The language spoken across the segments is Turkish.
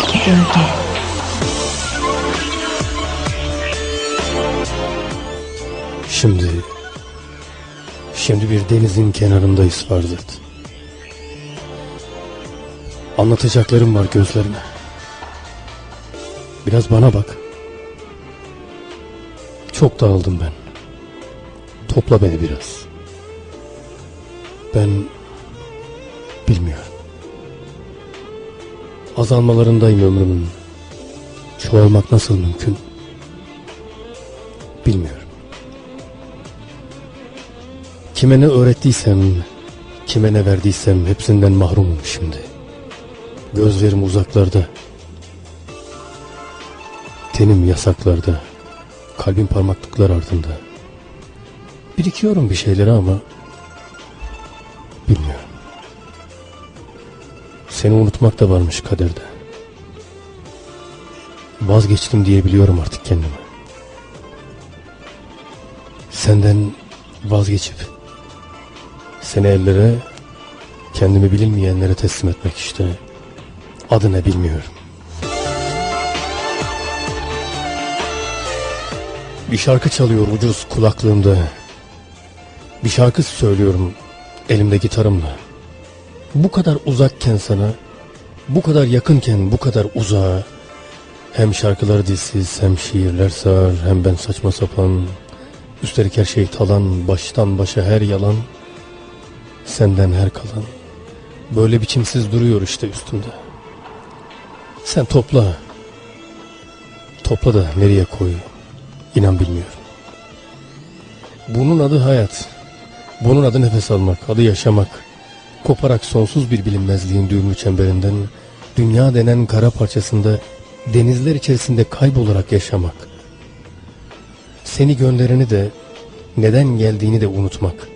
Belki gölge. Şimdi, şimdi bir denizin kenarındayız Farzet. Anlatacaklarım var gözlerine. Biraz bana bak. Çok dağıldım ben. Topla beni biraz. Ben bilmiyorum. Azalmalarındayım ömrümün. Çoğalmak nasıl mümkün? Bilmiyorum. Kime ne öğrettiysem, kime ne verdiysem hepsinden mahrumum şimdi. Gözlerim uzaklarda. Tenim yasaklarda. Kalbim parmaklıklar ardında. Birikiyorum bir şeyleri ama bilmiyorum. Seni unutmak da varmış kaderde. Vazgeçtim diyebiliyorum artık kendime. Senden vazgeçip seni ellere kendimi bilinmeyenlere teslim etmek işte. Adı ne bilmiyorum. Bir şarkı çalıyor ucuz kulaklığımda. Bir şarkı söylüyorum elimde gitarımla. Bu kadar uzakken sana, bu kadar yakınken bu kadar uzağa, hem şarkılar dilsiz hem şiirler sığar hem ben saçma sapan, üstelik her şey talan, baştan başa her yalan, senden her kalan. Böyle biçimsiz duruyor işte üstümde. Sen topla. Topla da nereye koy? İnan bilmiyorum. Bunun adı hayat. Bunun adı nefes almak, adı yaşamak. Koparak sonsuz bir bilinmezliğin düğümlü çemberinden, dünya denen kara parçasında, denizler içerisinde kaybolarak yaşamak. Seni gönderini de, neden geldiğini de unutmak.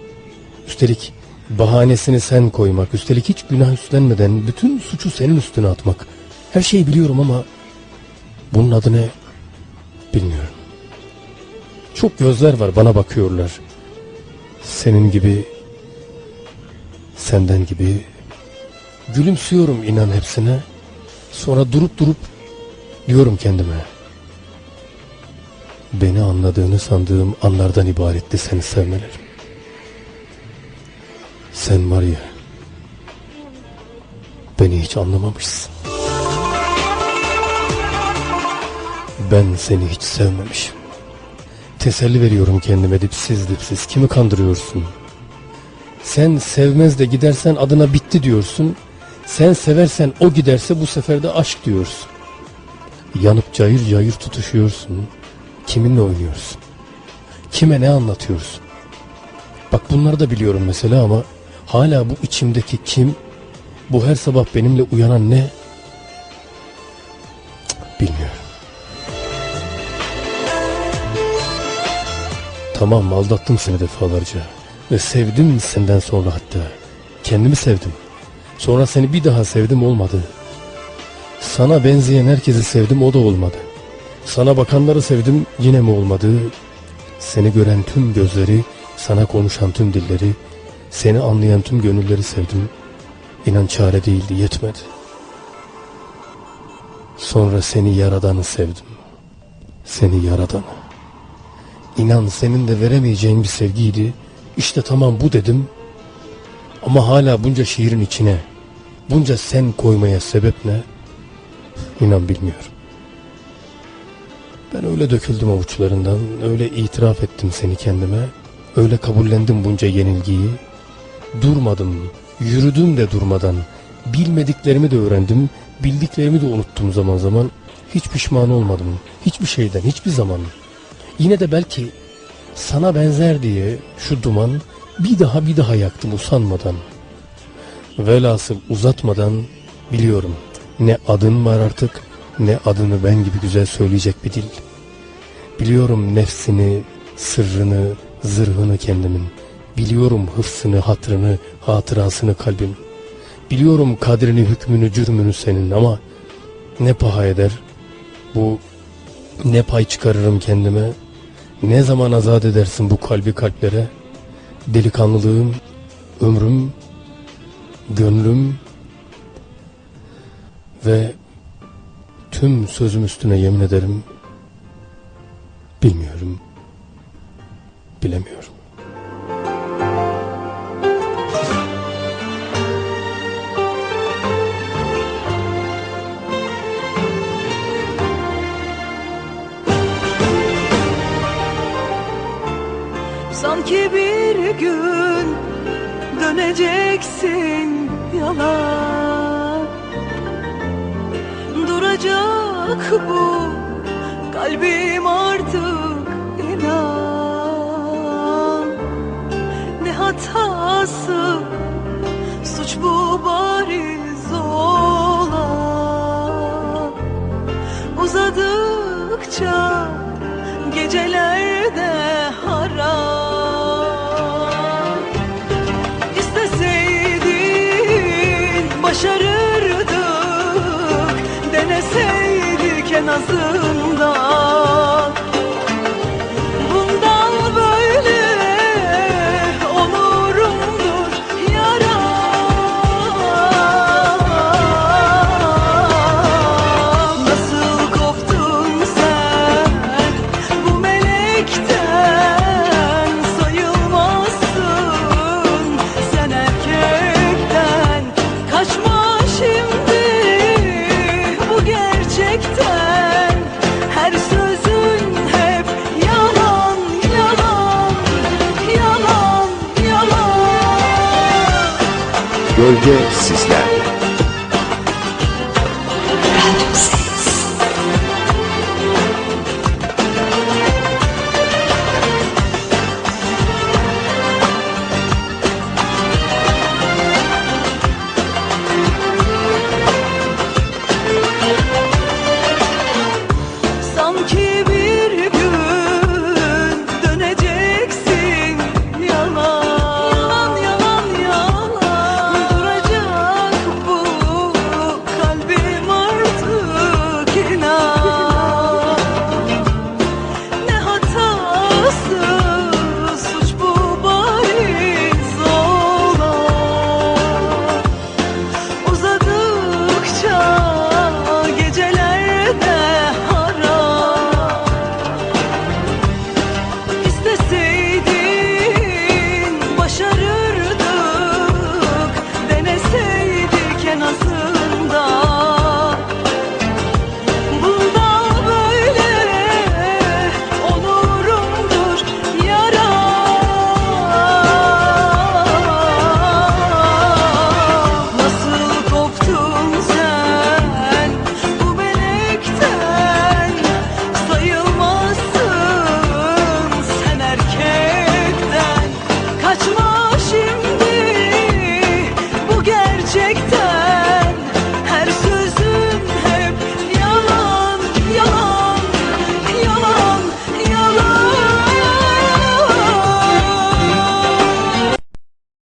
Üstelik bahanesini sen koymak, üstelik hiç günah üstlenmeden bütün suçu senin üstüne atmak. Her şeyi biliyorum ama bunun adı ne bilmiyorum. Çok gözler var bana bakıyorlar. Senin gibi, senden gibi gülümsüyorum inan hepsine. Sonra durup durup diyorum kendime. Beni anladığını sandığım anlardan ibaretti seni sevmelerim. Sen var ya, beni hiç anlamamışsın. Ben seni hiç sevmemişim. Teselli veriyorum kendime dipsiz dipsiz. Kimi kandırıyorsun? Sen sevmez de gidersen adına bitti diyorsun. Sen seversen o giderse bu sefer de aşk diyorsun. Yanıp cayır cayır tutuşuyorsun. Kiminle oynuyorsun? Kime ne anlatıyorsun? Bak bunları da biliyorum mesela ama hala bu içimdeki kim, bu her sabah benimle uyanan ne? Cık, Bilmiyorum. Tamam aldattım seni defalarca. Ve sevdim senden sonra hatta. Kendimi sevdim. Sonra seni bir daha sevdim olmadı. Sana benzeyen herkesi sevdim o da olmadı. Sana bakanları sevdim yine mi olmadı? Seni gören tüm gözleri, sana konuşan tüm dilleri, seni anlayan tüm gönülleri sevdim. İnan çare değildi yetmedi. Sonra seni yaradanı sevdim. Seni yaradanı. İnan senin de veremeyeceğin bir sevgiydi. İşte tamam bu dedim. Ama hala bunca şiirin içine, bunca sen koymaya sebep ne? İnan bilmiyorum. Ben öyle döküldüm avuçlarından, öyle itiraf ettim seni kendime, öyle kabullendim bunca yenilgiyi. Durmadım, yürüdüm de durmadan, bilmediklerimi de öğrendim, bildiklerimi de unuttum zaman zaman. Hiç pişman olmadım, hiçbir şeyden, hiçbir zaman. Yine de belki sana benzer diye şu duman bir daha bir daha yaktım usanmadan. Velhasıl uzatmadan biliyorum ne adın var artık ne adını ben gibi güzel söyleyecek bir dil. Biliyorum nefsini, sırrını, zırhını kendimin. Biliyorum hıfsını, hatrını, hatırasını kalbim. Biliyorum kadrini, hükmünü, cürmünü senin ama ne paha eder bu ne pay çıkarırım kendime ne zaman azat edersin bu kalbi kalplere? Delikanlılığım, ömrüm, gönlüm ve tüm sözüm üstüne yemin ederim bilmiyorum, bilemiyorum. bir gün döneceksin yalan. Duracak bu kalbim artık inan. Ne hatası? Suç bu bana nazım. Bölge